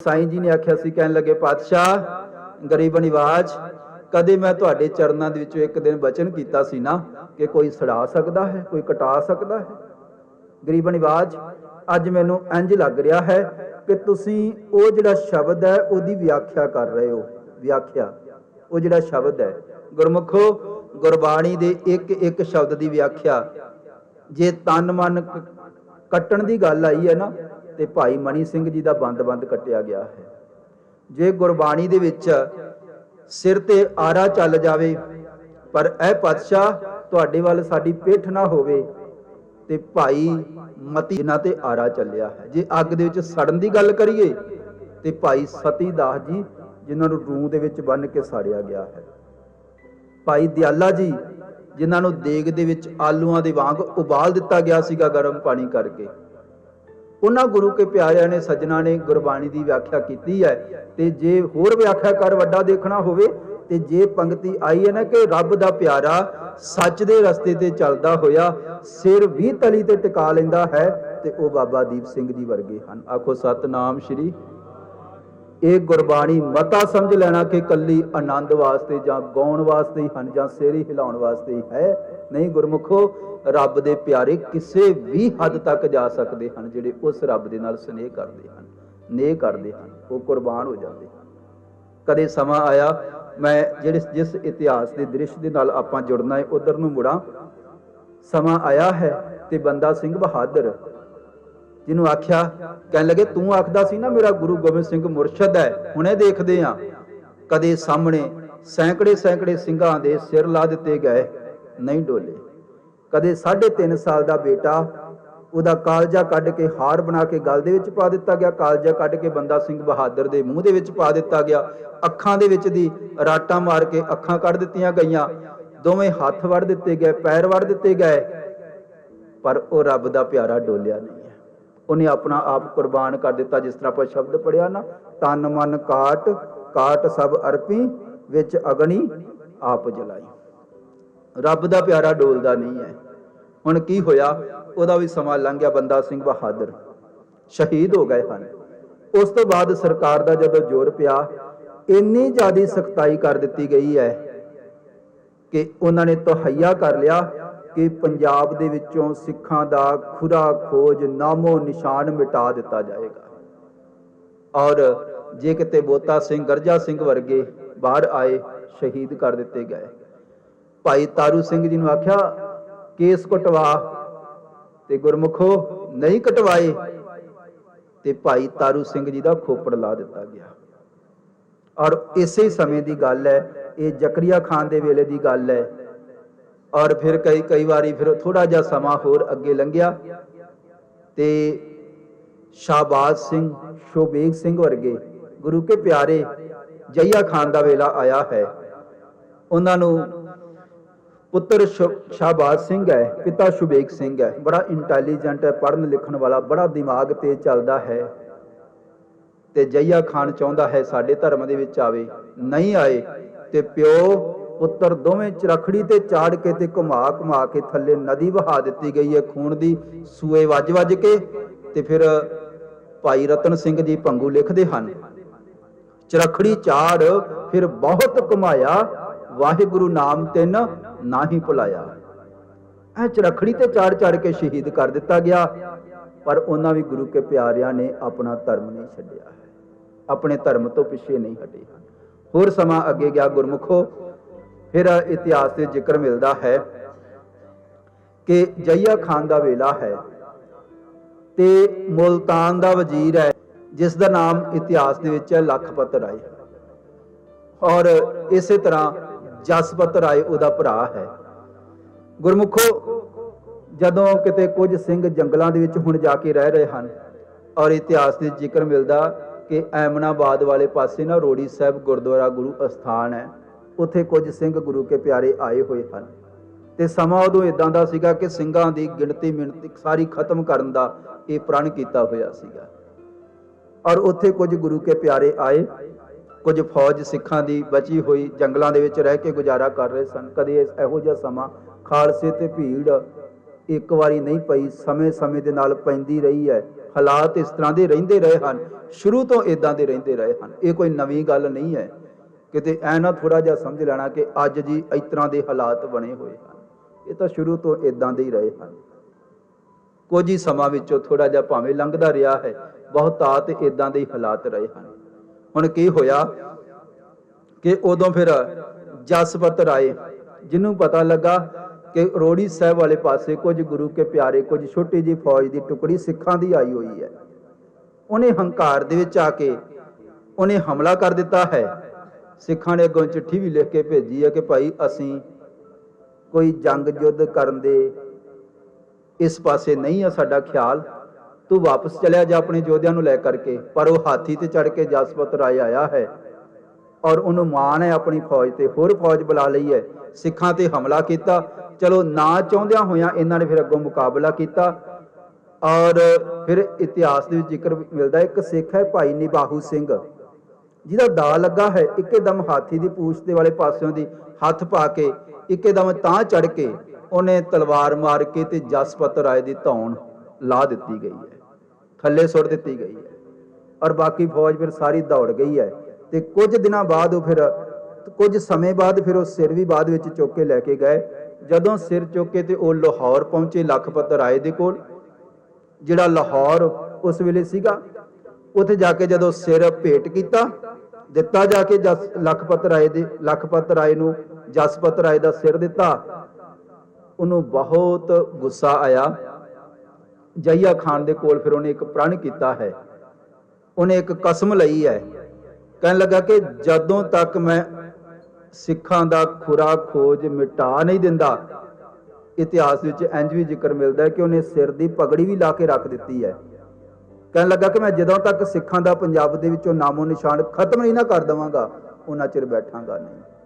ਸਾਈਂ ਜੀ ਨੇ ਆਖਿਆ ਸੀ, ਕਹਿਣ ਲੱਗੇ, ਪਾਤਸ਼ਾਹ, ਗਰੀਬ ਨਿਵਾਜ, ਕਦੇ ਮੈਂ ਤੁਹਾਡੇ ਚਰਨਾਂ ਦੇ ਵਿੱਚੋਂ ਇੱਕ ਦਿਨ ਬਚਨ ਕੀਤਾ ਸੀ ਨਾ ਕਿ ਕੋਈ ਸੜਾ ਸਕਦਾ ਹੈ, ਕੋਈ ਕਟਾ ਸਕਦਾ ਹੈ? ਗਰੀਬ ਨਿਵਾਜ, ਅੱਜ ਮੈਨੂੰ ਇੰਜ ਲੱਗ ਰਿਹਾ ਹੈ ਕਿ ਤੁਸੀਂ ਉਹ ਜਿਹੜਾ ਸ਼ਬਦ ਹੈ, ਉਹਦੀ ਵਿਆਖਿਆ ਕਰ ਰਹੇ ਹੋ, ਵਿਆਖਿਆ। ਉਹ ਜਿਹੜਾ ਸ਼ਬਦ ਹੈ, ਗੁਰਮੁਖੋ, ਗੁਰਬਾਣੀ ਦੇ ਇੱਕ ਇੱਕ ਸ਼ਬਦ ਦੀ ਵਿਆਖਿਆ। ਜੇ ਤਨ ਮਨ ਕੱਟਣ ਦੀ ਗੱਲ ਆਈ ਹੈ ਨਾ ਤੇ ਭਾਈ ਮਨੀ ਸਿੰਘ ਜੀ ਦਾ ਬੰਦ-ਬੰਦ ਕੱਟਿਆ ਗਿਆ ਹੈ। ਜੇ ਗੁਰਬਾਣੀ ਦੇ ਵਿੱਚ ਸਿਰ ਤੇ ਆਰਾ ਚੱਲ ਜਾਵੇ, ਪਰ ਇਹ ਪਾਤਸ਼ਾਹ ਤੁਹਾਡੇ ਵੱਲ ਸਾਡੀ ਪਿੱਠ ਨਾ ਹੋਵੇ, ਤੇ ਭਾਈ ਮਤੀ ਇਹਨਾਂ ਤੇ ਆਰਾ ਚੱਲਿਆ ਹੈ। ਜੇ ਅੱਗ ਦੇ ਵਿੱਚ ਸੜਨ ਦੀ ਗੱਲ ਕਰੀਏ, ਤੇ ਭਾਈ ਸਤੀ ਦਾਸ ਜੀ, ਜਿਨ੍ਹਾਂ ਨੂੰ ਰੂਹ ਦੇ ਵਿੱਚ ਬੰਨ ਕੇ ਸਾੜਿਆ ਗਿਆ ਹੈ। ਭਾਈ ਦਿਆਲਾ ਜੀ, ਜਿਨ੍ਹਾਂ ਨੂੰ ਦੇਗ ਦੇ ਵਿੱਚ ਆਲੂਆਂ ਦੇ ਵਾਂਗ ਉਬਾਲ ਦਿੱਤਾ ਗਿਆ ਸੀਗਾ ਗਰਮ ਪਾਣੀ ਕਰਕੇ ਉਹਨਾਂ ਗੁਰੂ ਕੇ ਪਿਆਰਿਆਂ ਨੇ ਸੱਜਣਾ ਨੇ ਗੁਰਬਾਣੀ ਦੀ ਵਿਆਖਿਆ ਕੀਤੀ ਹੈ ਤੇ ਜੇ ਹੋਰ ਵਿਆਖਿਆ ਕਰ ਵੱਡਾ ਦੇਖਣਾ ਹੋਵੇ ਤੇ ਜੇ ਪੰਕਤੀ ਆਈ ਹੈ ਨਾ ਕਿ ਰੱਬ ਦਾ ਪਿਆਰਾ ਸੱਚ ਦੇ ਰਸਤੇ ਤੇ ਚੱਲਦਾ ਹੋਇਆ ਸਿਰ ਵੀ ਤਲੀ ਤੇ ਟਿਕਾ ਲੈਂਦਾ ਹੈ ਤੇ ਉਹ ਬਾਬਾ ਦੀਪ ਸਿੰਘ ਜੀ ਵਰਗੇ ਹਨ। ਆਖੋ ਸਤਨਾਮ ਸ਼੍ਰੀ ਇਹ ਗੁਰਬਾਣੀ ਮਤਾ ਸਮਝ ਲੈਣਾ ਕਿ ਕੱਲੀ ਆਨੰਦ ਵਾਸਤੇ ਜਾਂ ਗਾਉਣ ਵਾਸਤੇ ਹੀ ਹਨ ਜਾਂ ਸੇਰੀ ਹਿਲਾਉਣ ਵਾਸਤੇ ਹੀ ਹੈ। ਨਹੀਂ ਗੁਰਮੁਖੋ, ਰੱਬ ਦੇ ਪਿਆਰੇ ਕਿਸੇ ਵੀ ਹੱਦ ਤੱਕ ਜਾ ਸਕਦੇ ਹਨ ਜਿਹੜੇ ਉਸ ਰੱਬ ਦੇ ਨਾਲ ਸਨੇਹ ਕਰਦੇ ਹਨ, ਨੇਹ ਕਰਦੇ ਹਨ, ਉਹ ਕੁਰਬਾਨ ਹੋ ਜਾਂਦੇ ਹਨ। ਕਦੇ ਸਮਾਂ ਆਇਆ, ਮੈਂ ਜਿਹੜੇ ਜਿਸ ਇਤਿਹਾਸ ਦੇ ਦ੍ਰਿਸ਼ ਦੇ ਨਾਲ ਆਪਾਂ ਜੁੜਨਾ ਹੈ, ਉਧਰ ਨੂੰ ਮੁੜਾਂ। ਸਮਾਂ ਆਇਆ ਹੈ ਤੇ ਬੰਦਾ ਸਿੰਘ ਬਹਾਦਰ ਜਿਹਨੂੰ ਆਖਿਆ, ਕਹਿਣ ਲੱਗੇ, ਤੂੰ ਆਖਦਾ ਸੀ ਨਾ ਮੇਰਾ ਗੁਰੂ ਗੋਬਿੰਦ ਸਿੰਘ ਮੁਰਸ਼ਦ ਹੈ, ਹੁਣੇ ਦੇਖਦੇ ਆ। ਕਦੇ ਸਾਹਮਣੇ ਸੈਂਕੜੇ ਸੈਂਕੜੇ ਸਿੰਘਾਂ ਦੇ ਸਿਰ ਲਾ ਦਿੱਤੇ ਗਏ, ਨਹੀਂ ਡੋਲੇ। ਕਦੇ 3.5 ਸਾਲ ਦਾ ਬੇਟਾ, ਉਹਦਾ ਕਾਲਜਾ ਕੱਢ ਕੇ ਹਾਰ ਬਣਾ ਕੇ ਗਲ ਦੇ ਵਿੱਚ ਪਾ ਦਿੱਤਾ ਗਿਆ, ਕਾਲਜਾ ਕੱਢ ਕੇ ਬੰਦਾ ਸਿੰਘ ਬਹਾਦਰ ਦੇ ਮੂੰਹ ਦੇ ਵਿੱਚ ਪਾ ਦਿੱਤਾ ਗਿਆ, ਅੱਖਾਂ ਦੇ ਵਿੱਚ ਦੀ ਰਾਟਾਂ ਮਾਰ ਕੇ ਅੱਖਾਂ ਕੱਢ ਦਿੱਤੀਆਂ ਗਈਆਂ, ਦੋਵੇਂ ਹੱਥ ਵੜ ਦਿੱਤੇ ਗਏ, ਪੈਰ ਵੜ ਦਿੱਤੇ ਗਏ, ਪਰ ਉਹ ਰੱਬ ਦਾ ਪਿਆਰਾ ਡੋਲਿਆ ਨਹੀਂ। ਉਹਨੇ ਆਪਣਾ ਆਪ ਕੁਰਬਾਨ ਕਰ ਦਿੱਤਾ, ਜਿਸ ਤਰ੍ਹਾਂ ਆਪਾਂ ਸ਼ਬਦ ਪੜਿਆ ਨਾ, ਤਨ ਮਨ ਕਾਟ ਕਾਟ ਸਭ ਅਰਪੀ, ਵਿੱਚ ਅਗਨੀ ਆਪ ਜਲਾਈ। ਰੱਬ ਦਾ ਪਿਆਰਾ ਡੋਲਦਾ ਨਹੀਂ ਹੈ। ਹੁਣ ਕੀ ਹੋਇਆ? ਉਹਦਾ ਵੀ ਸਮਾਂ ਲੰਘ ਗਿਆ, ਬੰਦਾ ਸਿੰਘ ਬਹਾਦਰ। ਸ਼ਹੀਦ ਹੋ ਗਏ ਹਨ। ਉਸ ਤੋਂ ਬਾਅਦ ਸਰਕਾਰ ਦਾ ਜਦੋਂ ਜ਼ੋਰ ਪਿਆ, ਇੰਨੀ ਜ਼ਿਆਦਾ ਸਖਤਾਈ ਕਰ ਦਿੱਤੀ ਗਈ ਹੈ ਕਿ ਉਹਨਾਂ ਨੇ ਤਹਈਆ ਕਰ ਲਿਆ ਕਿ ਪੰਜਾਬ ਦੇ ਵਿੱਚੋਂ ਸਿੱਖਾਂ ਦਾ ਖੁਰਾ ਖੋਜ ਨਾਮੋ ਨਿਸ਼ਾਨ ਮਿਟਾ ਦਿੱਤਾ ਜਾਏਗਾ। ਔਰ ਜੇ ਕਿਤੇ ਬੋਤਾ ਸਿੰਘ, ਗਰਜਾ ਸਿੰਘ ਵਰਗੇ ਬਾਹਰ ਆਏ, ਸ਼ਹੀਦ ਕਰ ਦਿੱਤੇ ਗਏ। ਭਾਈ ਤਾਰੂ ਸਿੰਘ ਜੀ ਨੂੰ ਆਖਿਆ, ਕੇਸ ਕਟਵਾ ਤੇ ਗੁਰਮੁਖੋ ਨਹੀਂ ਕਟਵਾਏ? ਤੇ ਭਾਈ ਤਾਰੂ ਸਿੰਘ ਜੀ ਦਾ ਖੋਪੜ ਲਾ ਦਿੱਤਾ ਗਿਆ। ਔਰ ਇਸੇ ਸਮੇਂ ਦੀ ਗੱਲ ਹੈ, ਇਹ ਜ਼ਕਰੀਆ ਖਾਨ ਦੇ ਵੇਲੇ ਦੀ ਗੱਲ ਹੈ ਔਰ ਫਿਰ ਕਈ ਕਈ ਵਾਰੀ ਫਿਰ ਥੋੜਾ ਜਿਹਾ ਸਮਾਂ ਹੋਰ ਅੱਗੇ ਲੰਘਿਆ ਤੇ ਸ਼ਾਬਾਜ਼ ਸਿੰਘ ਸ਼ੋਬੇਗ ਸਿੰਘ ਵਰਗੇ ਗੁਰੂ ਕੇ ਪਿਆਰੇ ਜਈਆ ਖਾਨ ਦਾ ਵੇਲਾ ਆਇਆ ਹੈ। ਉਹਨਾਂ ਨੂੰ ਪੁੱਤਰ ਸ਼ੁ- ਸ਼ਾਹਬਾਜ਼ ਸਿੰਘ ਹੈ, ਪਿਤਾ ਸ਼ੁਬੇਗ ਸਿੰਘ ਹੈ। ਬੜਾ ਇੰਟੈਲੀਜੈਂਟ ਹੈ, ਪੜ੍ਹਨ ਲਿਖਣ ਵਾਲਾ, ਬੜਾ ਦਿਮਾਗ ਤੇ ਚੱਲਦਾ ਹੈ ਤੇ ਜਈਆ ਖਾਨ ਚਾਹੁੰਦਾ ਹੈ ਸਾਡੇ ਧਰਮ ਦੇ ਵਿੱਚ ਆਵੇ। ਨਹੀਂ ਆਏ ਤੇ ਪਿਓ ਪੁੱਤਰ ਦੋਵੇਂ ਚਰਖੜੀ ਤੇ ਚਾੜ ਕੇ ਤੇ ਘੁਮਾ ਘੁਮਾ ਕੇ ਥੱਲੇ ਨਦੀ ਵਹਾ ਦਿੱਤੀ ਗਈ ਹੈ ਖੂਨ ਦੀ ਸੂਏ ਵੱਜ ਵੱਜ ਕੇ ਤੇ ਫਿਰ ਭਾਈ ਰਤਨ ਸਿੰਘ ਜੀ ਭੰਗੂ ਲਿਖਦੇ ਹਨ, ਚਰਖੜੀ ਚਾੜ ਫਿਰ ਬਹੁਤ ਘੁਮਾਇਆ, ਵਾਹਿਗੁਰੂ ਨਾਮ ਤਿੰਨ ਨਾਹੀ ਭੁਲਾਇਆ। ਇਹ ਚਰਖੜੀ ਤੇ ਚਾੜ ਚਾੜ ਕੇ ਸ਼ਹੀਦ ਕਰ ਦਿੱਤਾ ਗਿਆ, ਪਰ ਉਹਨਾਂ ਵੀ ਗੁਰੂ ਕੇ ਪਿਆਰਿਆਂ ਨੇ ਆਪਣਾ ਧਰਮ ਨਹੀਂ ਛੱਡਿਆ ਹੈ ਆਪਣੇ ਧਰਮ ਤੋਂ ਪਿੱਛੇ ਨਹੀਂ ਹਟੇ। ਹੋਰ ਸਮਾਂ ਅੱਗੇ ਗਿਆ ਗੁਰਮੁਖੋ ਫਿਰ ਇਤਿਹਾਸ ਦੇ ਜ਼ਿਕਰ ਮਿਲਦਾ ਹੈ ਕਿ ਜਈਆ ਖਾਨ ਦਾ ਵੇਲਾ ਹੈ ਤੇ ਮੁਲਤਾਨ ਦਾ ਵਜ਼ੀਰ ਹੈ, ਜਿਸ ਦਾ ਨਾਮ ਇਤਿਹਾਸ ਦੇ ਵਿੱਚ ਹੈ ਲਖਪਤ ਰਾਏ ਔਰ ਇਸੇ ਤਰ੍ਹਾਂ ਜਸਪਤ ਰਾਏ ਉਹਦਾ ਭਰਾ ਹੈ। ਗੁਰਮੁਖੋ, ਜਦੋਂ ਕਿਤੇ ਕੁਝ ਸਿੰਘ ਜੰਗਲਾਂ ਦੇ ਵਿੱਚ ਹੁਣ ਜਾ ਕੇ ਰਹਿ ਰਹੇ ਹਨ, ਔਰ ਇਤਿਹਾਸ ਦੇ ਜ਼ਿਕਰ ਮਿਲਦਾ ਕਿ ਐਮਨਾਬਾਦ ਵਾਲੇ ਪਾਸੇ ਨਾ ਰੋੜੀ ਸਾਹਿਬ ਗੁਰਦੁਆਰਾ ਗੁਰੂ ਅਸਥਾਨ ਹੈ ਉੱਥੇ ਕੁਝ ਸਿੰਘ ਗੁਰੂ ਕੇ ਪਿਆਰੇ ਆਏ ਹੋਏ ਹਨ। ਤੇ ਸਮਾਂ ਉਦੋਂ ਇਦਾਂ ਦਾ ਸੀਗਾ ਕਿ ਸਿੰਘਾਂ ਦੀ ਗਿਣਤੀ ਮਿਣਤੀ ਸਾਰੀ ਖਤਮ ਕਰਨ ਦਾ ਇਹ ਪ੍ਰਣ ਕੀਤਾ ਹੋਇਆ ਸੀਗਾ। ਔਰ ਉੱਥੇ ਕੁਝ ਗੁਰੂ ਕੇ ਪਿਆਰੇ ਆਏ, ਕੁਝ ਫੌਜ ਸਿੱਖਾਂ ਦੀ ਬਚੀ ਹੋਈ ਜੰਗਲਾਂ ਦੇ ਵਿੱਚ ਰਹਿ ਕੇ ਗੁਜ਼ਾਰਾ ਕਰ ਰਹੇ ਸਨ। ਕਦੇ ਇਹੋ ਜਿਹਾ ਸਮਾਂ ਖਾਲਸੇ ਤੇ ਭੀੜ ਇੱਕ ਵਾਰੀ ਨਹੀਂ ਪਈ ਸਮੇਂ ਸਮੇਂ ਦੇ ਨਾਲ ਪੈਂਦੀ ਰਹੀ ਹੈ। ਹਾਲਾਤ ਇਸ ਤਰ੍ਹਾਂ ਦੇ ਰਹਿੰਦੇ ਰਹੇ ਹਨ, ਸ਼ੁਰੂ ਤੋਂ ਇਦਾਂ ਦੇ ਰਹਿੰਦੇ ਰਹੇ ਹਨ। ਇਹ ਕੋਈ ਨਵੀਂ ਗੱਲ ਨਹੀਂ ਹੈ। ਕਿਤੇ ਐ ਨਾ ਥੋੜਾ ਜਿਹਾ ਸਮਝ ਲੈਣਾ ਕਿ ਅੱਜ ਜੀ ਇਸ ਤਰ੍ਹਾਂ ਦੇ ਹਾਲਾਤ ਬਣੇ ਹੋਏ ਹਨ। ਇਹ ਤਾਂ ਸ਼ੁਰੂ ਤੋਂ ਇਦਾਂ ਦੇ ਹੀ ਰਹੇ ਹਨ। ਕੁਝ ਹੀ ਸਮਾਂ ਵਿੱਚੋਂ ਥੋੜਾ ਜਿਹਾ ਭਾਵੇਂ ਲੰਘਦਾ ਰਿਹਾ ਹੈ, ਬਹੁਤਾ ਤੇ ਇਦਾਂ ਦੇ ਹੀ ਹਾਲਾਤ ਰਹੇ ਹਨ। ਹੁਣ ਕੀ ਹੋਇਆ ਕਿ ਉਦੋਂ ਫਿਰ ਜਸਪਤ ਰਾਏ, ਜਿਹਨੂੰ ਪਤਾ ਲੱਗਾ ਕਿ ਰੋੜੀ ਸਾਹਿਬ ਵਾਲੇ ਪਾਸੇ ਕੁਝ ਗੁਰੂ ਕੇ ਪਿਆਰੇ, ਕੁਝ ਛੋਟੀ ਜੀ ਫੌਜ ਦੀ ਟੁਕੜੀ ਸਿੱਖਾਂ ਦੀ ਆਈ ਹੋਈ ਹੈ। ਉਹਨੇ ਹੰਕਾਰ ਦੇ ਵਿੱਚ ਆ ਕੇ ਉਹਨੇ ਹਮਲਾ ਕਰ ਦਿੱਤਾ ਹੈ। ਸਿੱਖਾਂ ਨੇ ਅੱਗੋਂ ਚਿੱਠੀ ਵੀ ਲਿਖ ਕੇ ਭੇਜੀ ਹੈ ਕਿ ਭਾਈ ਅਸੀਂ ਕੋਈ ਜੰਗ ਯੁੱਧ ਕਰਨ ਦੇ ਇਸ ਪਾਸੇ ਨਹੀਂ ਆ ਸਾਡਾ ਖਿਆਲ। ਤੂੰ ਵਾਪਸ ਚਲਿਆ ਜਾ ਆਪਣੇ ਯੋਧਿਆਂ ਨੂੰ ਲੈ ਕਰਕੇ, ਪਰ ਉਹ ਹਾਥੀ ਤੇ ਚੜ ਕੇ ਜਸਪਤ ਰਾਏ ਆਇਆ ਹੈ ਔਰ ਉਹਨੂੰ ਮਾਣ ਹੈ ਆਪਣੀ ਫੌਜ ਤੇ, ਹੋਰ ਫੌਜ ਬੁਲਾ ਲਈ ਹੈ। ਸਿੱਖਾਂ ਤੇ ਹਮਲਾ ਕੀਤਾ। ਚਲੋ ਨਾ ਚਾਹੁੰਦਿਆਂ ਹੋਇਆਂ ਇਹਨਾਂ ਨੇ ਫਿਰ ਅੱਗੋਂ ਮੁਕਾਬਲਾ ਕੀਤਾ ਔਰ ਫਿਰ ਇਤਿਹਾਸ ਦੇ ਵਿੱਚ ਜ਼ਿਕਰ ਮਿਲਦਾ ਇੱਕ ਸਿੱਖ ਹੈ ਭਾਈ ਨਿਬਾਹੂ ਸਿੰਘ। ਜਿਹਦਾ ਦਾ ਲੱਗਾ ਹੈ, ਇੱਕੇਦਮ ਹਾਥੀ ਦੀ ਪੂਛ ਦੇ ਵਾਲੇ ਪਾਸਿਓਂ ਦੀ ਹੱਥ ਪਾ ਕੇ, ਇੱਕੇਦਮ ਤਾਂ ਚੜ ਕੇ ਉਹਨੇ ਤਲਵਾਰ ਮਾਰ ਕੇ ਤੇ ਜਸਪਤ ਰਾਏ ਦੀ ਧੌਣ ਲਾ ਦਿੱਤੀ ਗਈ ਹੈ। ਥੱਲੇ ਸੁੱਟ ਦਿੱਤੀ ਗਈ ਹੈ। ਔਰ ਬਾਕੀ ਫੌਜ ਫਿਰ ਸਾਰੀ ਦੌੜ ਗਈ ਹੈ ਤੇ ਕੁਝ ਦਿਨਾਂ ਬਾਅਦ ਉਹ ਫਿਰ, ਕੁਝ ਸਮੇਂ ਬਾਅਦ ਫਿਰ ਉਹ ਸਿਰ ਵੀ ਬਾਅਦ ਵਿੱਚ ਚੁੱਕ ਕੇ ਲੈ ਕੇ ਗਏ। ਜਦੋਂ ਸਿਰ ਚੁੱਕ ਕੇ ਤੇ ਉਹ ਲਾਹੌਰ ਪਹੁੰਚੇ ਲਖਪਤ ਰਾਏ ਦੇ ਕੋਲ, ਜਿਹੜਾ ਲਾਹੌਰ ਉਸ ਵੇਲੇ ਸੀਗਾ, ਉੱਥੇ ਜਾ ਕੇ ਜਦੋਂ ਸਿਰ ਭੇਟ ਕੀਤਾ ਦਿੱਤਾ ਜਾ ਕੇ ਜਸ ਲਖਪਤ ਰਾਏ ਦੇ, ਲਖਪਤ ਰਾਏ ਨੂੰ, ਜਸਪਤ ਰਾਏ ਦਾ ਸਿਰ ਦਿੱਤਾ। ਉਹਨੂੰ ਬਹੁਤ ਗੁੱਸਾ ਆਇਆ। ਜਈਆ ਖਾਨ ਦੇ ਕੋਲ ਫਿਰ ਉਹਨੇ ਇੱਕ ਪ੍ਰਣ ਕੀਤਾ ਹੈ। ਉਹਨੇ ਇੱਕ ਕਸਮ ਲਈ ਹੈ। ਕਹਿਣ ਲੱਗਾ ਕਿ ਜਦੋਂ ਤੱਕ ਮੈਂ ਸਿੱਖਾਂ ਦਾ ਖੁਰਾ ਖੋਜ ਮਿਟਾ ਨਹੀਂ ਦਿੰਦਾ, ਇਤਿਹਾਸ ਵਿੱਚ ਇੰਜ ਵੀ ਜ਼ਿਕਰ ਮਿਲਦਾ ਹੈ ਕਿ ਉਹਨੇ ਸਿਰ ਦੀ ਪਗੜੀ ਵੀ ਲਾ ਕੇ ਰੱਖ ਦਿੱਤੀ ਹੈ। ਕਹਿਣ ਲੱਗਾ ਕਿ ਮੈਂ ਜਦੋਂ ਤੱਕ ਸਿੱਖਾਂ ਦਾ ਪੰਜਾਬ ਦੇ ਵਿੱਚੋਂ ਨਾਮੋ ਨਿਸ਼ਾਨ ਖਤਮ ਨਹੀਂ ਨਾ ਕਰ ਦਵਾਂਗਾ ਉਹਨਾਂ ਚਿਰ ਬੈਠਾਂਗਾ ਨਹੀਂ।